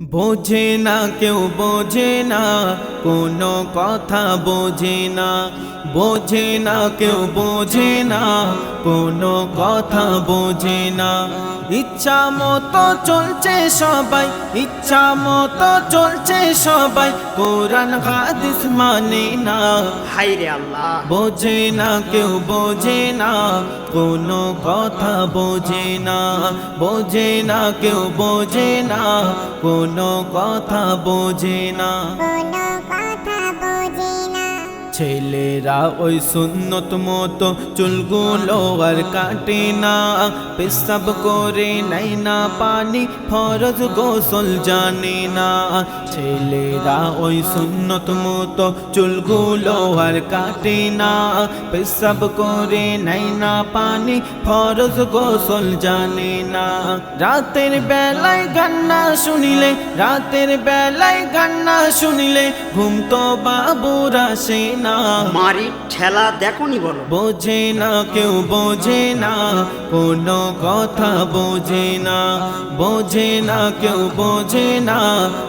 বোঝে না কেউ বোঝে না কোনো কথা বোঝে না। বোঝে না কেউ বোঝে না কোনো কথা বোঝে না। ইচ্ছা মতো চলছে সবাই ইচ্ছা মতো চলছে সবাই কোরআন হাদিস মানে না। হাই রে আল্লাহ। বোঝে না কেউ বোঝে না কোনো কথা বোঝে না। বোঝে না কেউ বোঝে না কোনো কথা বোঝে না। কোনো কথা বোঝে না ছেলেরা ওই সুন্নত মতো চুলগুলো আর কাটে না। পেশাব করে নাই না পানি, ফরজ গোসল জানে না। ছেলেরা ওই সুন্নত মতো চুলগুলো আর কাটে না। পেশাব করে নাই না পানি, ফরজ গোসল জানে না। রাতের বেলায় গান্না শুনিলে, রাতের বেলায় গান্না শুনিলে ঘুম তো বাবুর আসে না। মারি ঠেলা দেখনি বলো? বোঝে না কেউ বোঝে না কোনো কথা বোঝে না। বোঝে না কেউ বোঝে না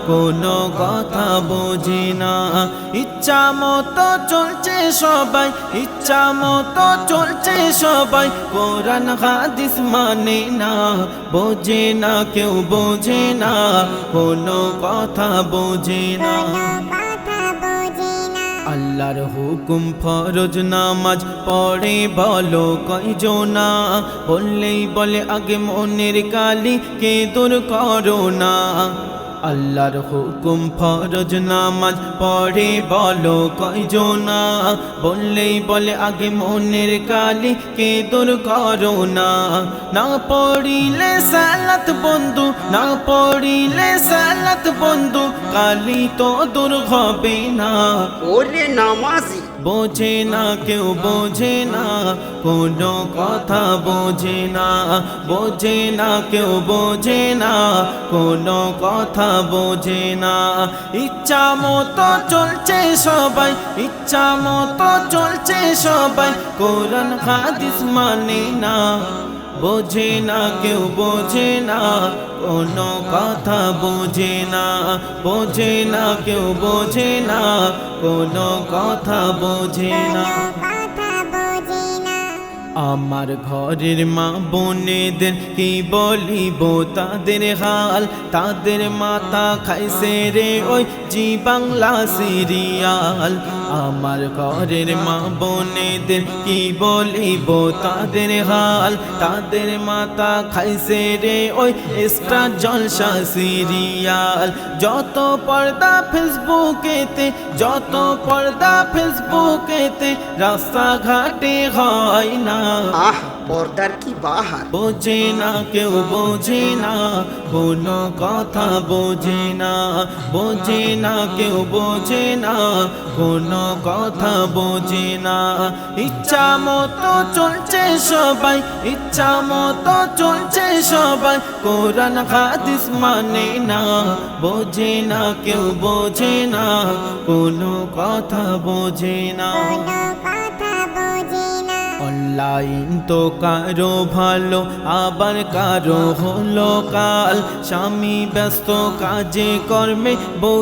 কোনো কথা বোঝে না। ইচ্ছা মতো চলছে সবাই ইচ্ছা মতো চলছে সবাই কোরআন হাদিস মানে না। বোঝে না কেউ বোঝে না কোনো কথা বোঝে না। কোনো কথা বোঝে না আল্লাহর হুকুম ফরজ নামাজ পড়ে বলো কয়জনা বললেই বলে আগে মনের কালি, কে দূর করো না? আল্লাহর হুকুম ফরজ নামাজ পড়ে বলো কয়জনা বললেই বলে আগে মনের কালি কে দূর করো না। না পড়িলে সালাত বন্ধু, না পড়িলে সালাত বন্ধু, কালি তো দূর হবে না। ওরে নামাজি বোঝে না, কেউ বোঝে না, কোনো কথা বোঝে না বোঝে না, কেউ বোঝে না, কোনো কথা বোঝে না। ইচ্ছা মতো চলছে সবাই, ইচ্ছা মতো চলছে সবাই, কোরআন, হাদিস মানে না। বোঝে না, কেউ বোঝে না কোনো কথা বোঝে না বোঝে না কেউ বোঝে না কোনো কথা বোঝে না। আমার ঘরের মা বোনেদের কি বলিব? তাদের হাল তাদের মাথা খাইছে রে ওই জি বাংলা সিরিয়াল। আমার ঘরের মা বোনেদের কি বলিব? তাদের হাল তাদের মাথা খাইছে রে ওই এক্সট্রা জলসা সিরিয়াল। যত পর্দা ফেসবুকেতে, যত পর্দা ফেসবুকেতে রাস্তাঘাটে হয় না আহ পর্দার কি বাহার? বোঝে না কেউ বোঝে না কোনো কথা বোঝে না। বোঝে না কেউ বোঝে না কোনো কথা বোঝে না। ইচ্ছা মতো চলছে সবাই ইচ্ছা মতো চলছে সবাই। কোরআন হাদিস মানে না বোঝে না কেউ বোঝে না কোনো কথা বোঝে না। কোনো কথা বোঝে না। অনলাইন তো কারও ভালো, আবার কারও হলো কাল। স্বামী ব্যস্ত কাজে কর্মে, বউ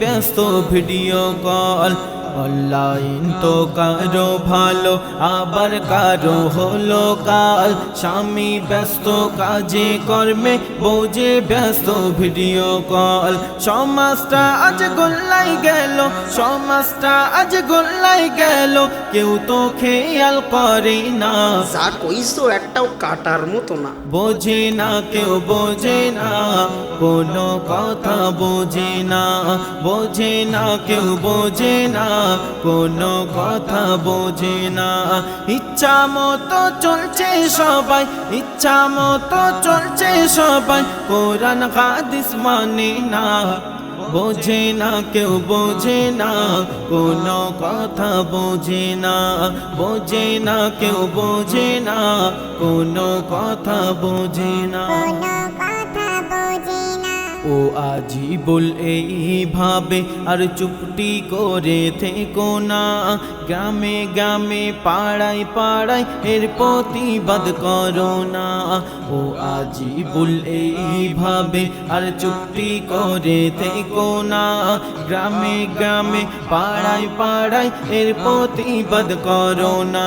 ব্যস্ত ভিডিও কল অনলাইন তো কারও ভালো আবার কারও হলো কাল। স্বামী ব্যস্ত কাজে কর্মে বউজে ব্যস্ত ভিডিও কল সমাজটা আজ গোল্লাই গেল সমাজটা আজ গোল্লাই গেল। কেউ তো খেয়াল করে না। যা কইছো একটাও কাটার মতো না। বোঝে না কেউ বোঝে না কোনো কথা বোঝে না। বোঝে না কেউ বোঝে না কোনো কথা বোঝে না। ইচ্ছা মতো চলছে সবাই, ইচ্ছা মতো চলছে সবাই। কোরআন, হাদিস মানে না, বোঝে না, কেউ বোঝে না। কোনো কথা বোঝে না বোঝে না, কেউ বোঝে না। কোনো কথা বোঝে না। ও আজি বল এইভাবে আর চুপটি করে থেকো না। গ্রামে গ্রামে, পাড়ায় পাড়ায় এর প্রতিবাদ করো না। ও আজি বল এইভাবে আর চুপটি করে থেকো না। গ্রামে গ্রামে, পাড়ায় পাড়ায় এর প্রতিবাদ করো না।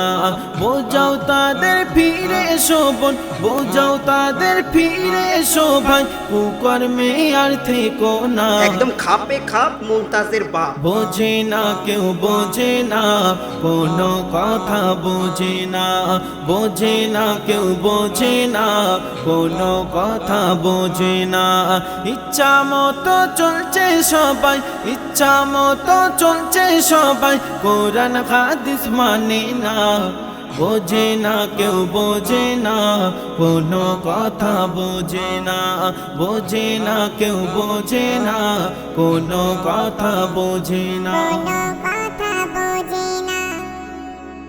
বোঝাও তাদের ফিরে শোভন বোঝাও তাদের ফিরে শোভাই কুকর্মে আর থেকো না। একদম খাপে খাপ মুমতাজের বাপ। বোঝে না কেউ বোঝে না কোনো কথা বোঝে না। বোঝে না কেউ বোঝে না কোনো কথা বোঝে না। ইচ্ছা মতো চলছে সবাই ইচ্ছা মতো চলছে সবাই। কোরআন হাদিস মানে না। বোঝে না, কেউ বোঝে না, কোনো কথা বোঝে না বোঝে না, কেউ বোঝে না, কোনো কথা বোঝে না।